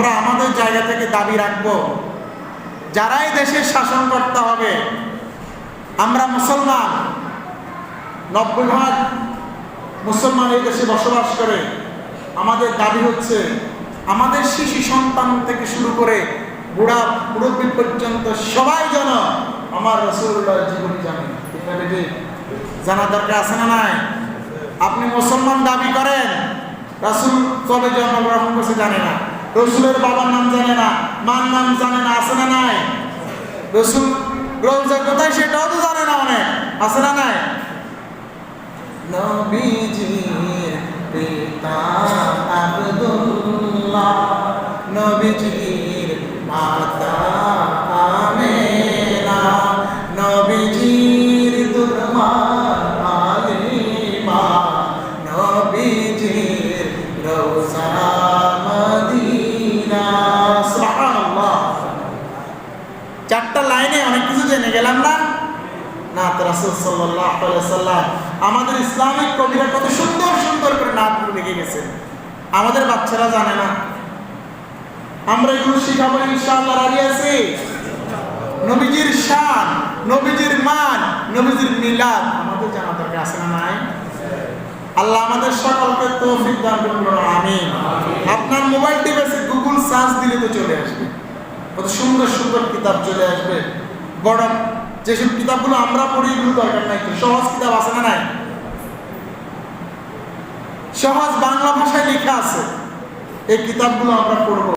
আমরা আমাদের জায়গা থেকে দাবি রাখব, যারাই দেশের শাসন করতে হবে, আমরা মুসলমান, নব্বই ভাগ মুসলমান এই দেশে বসবাস করে, আমাদের দাবি হচ্ছে আমাদের শিশু সন্তান থেকে শুরু করে বুড়া মুরব্বী পর্যন্ত সবাই যেন আমার রসুল্লাহ জীবনী জানে। জানা দরকার আছে না নাই? আপনি মুসলমান দাবি করেন, রাসুল কবে জন্মগ্রহণ করছে জানে না। রসুলের বাবার নাম জানে না, মার নাম জানে না, আছে না নাই? রসুল রোজা কোথায় সেটাও তো জানে না অনেক, আছে না নাই? নবীজির পিতা আব্দুল্লাহ, নবীজির চারটা লাইনে অনেক কিছু জেনে গেলাম না? না, তো সাল্লাহ সাল্লাম আমাদের ইসলামিক কবিরা কত সুন্দর সুন্দর করে নাতগুলো লিখে গেছেন। আমাদের বাচ্চারা জানে না। আমরা এগুলো শিখাবো ইনশাআল্লাহ, রাজি আছি? নবীজির শান, নবীজির মান, নবীজির মিলাদ আমাদের জানা দরকার আছে না নাই? আল্লাহ আমাদের সকলকে তৌফিক দান করুন, আমিন। আপনার মোবাইল ডিভাইসে গুগল সার্চ দিলে তো চলে আসবে। কত সুন্দর সুন্দর কিতাব চলে আসবে। বড় যেসব কিতাবগুলো আমরা পড়ি, এগুলো দরকার নাই তো। সহজ কিতাব আছে না নাই? সহজ বাংলা ভাষায় লেখা আছে। এই কিতাবগুলো আমরা পড়ব।